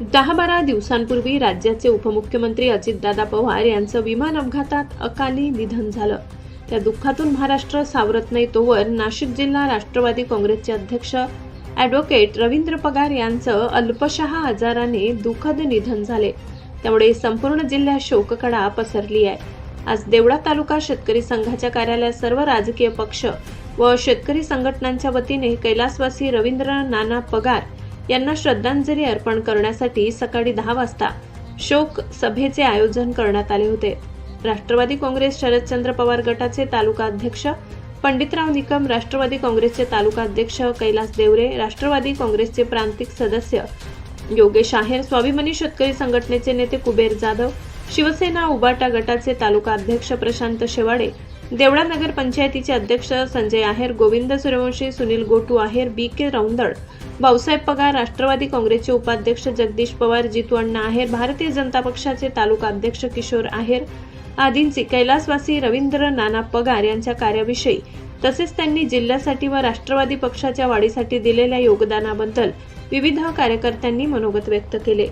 दहा बारा दिवसांपूर्वी राज्याचे उपमुख्यमंत्री अजितदादा पवार यांचं विमान अपघातात अकाली निधन झालं. त्या दुःखातून महाराष्ट्र सावरत नाही तोवर नाशिक जिल्हा राष्ट्रवादी काँग्रेसचे अध्यक्ष ॲडव्होकेट रवींद्र पगार यांचं अल्पशहा आजाराने दुःखद निधन झाले. त्यामुळे संपूर्ण जिल्ह्यात शोककडा पसरली आहे. आज देवळा तालुका शेतकरी संघाच्या कार्यालयात सर्व राजकीय पक्ष व शेतकरी संघटनांच्या वतीने कैलासवासी रवींद्र नाना पगार यांना श्रद्धांजली अर्पण करण्यासाठी सकाळी दहा वाजता शोक सभेचे आयोजन करण्यात आले होते. राष्ट्रवादी काँग्रेस शरदचंद्र पवार गटाचे तालुका अध्यक्ष पंडितराव निकम राष्ट्रवादी काँग्रेसचे तालुका अध्यक्ष कैलास देवरे राष्ट्रवादी काँग्रेसचे प्रांतिक सदस्य योगेश आहेर स्वाभिमानी शेतकरी संघटनेचे नेते कुबेर जाधव शिवसेना उबाटा गटाचे तालुका अध्यक्ष प्रशांत शेवाडे देवळा नगर पंचायतीचे अध्यक्ष संजय आहेर गोविंद सूर्यवंशी सुनील गोटू आहेर बी के रौंदळ भाऊसाहेब पगार राष्ट्रवादी काँग्रेसचे उपाध्यक्ष जगदीश पवार जितू अण्णा आहेर भारतीय जनता पक्षाचे तालुका अध्यक्ष किशोर आहेर आदींचे कैलासवासी रवींद्र नाना पगार यांच्या कार्याविषयी तसेच त्यांनी जिल्ह्यासाठी व राष्ट्रवादी पक्षाच्या वाढीसाठी दिलेल्या योगदानाबद्दल विविध कार्यकर्त्यांनी मनोगत व्यक्त केले.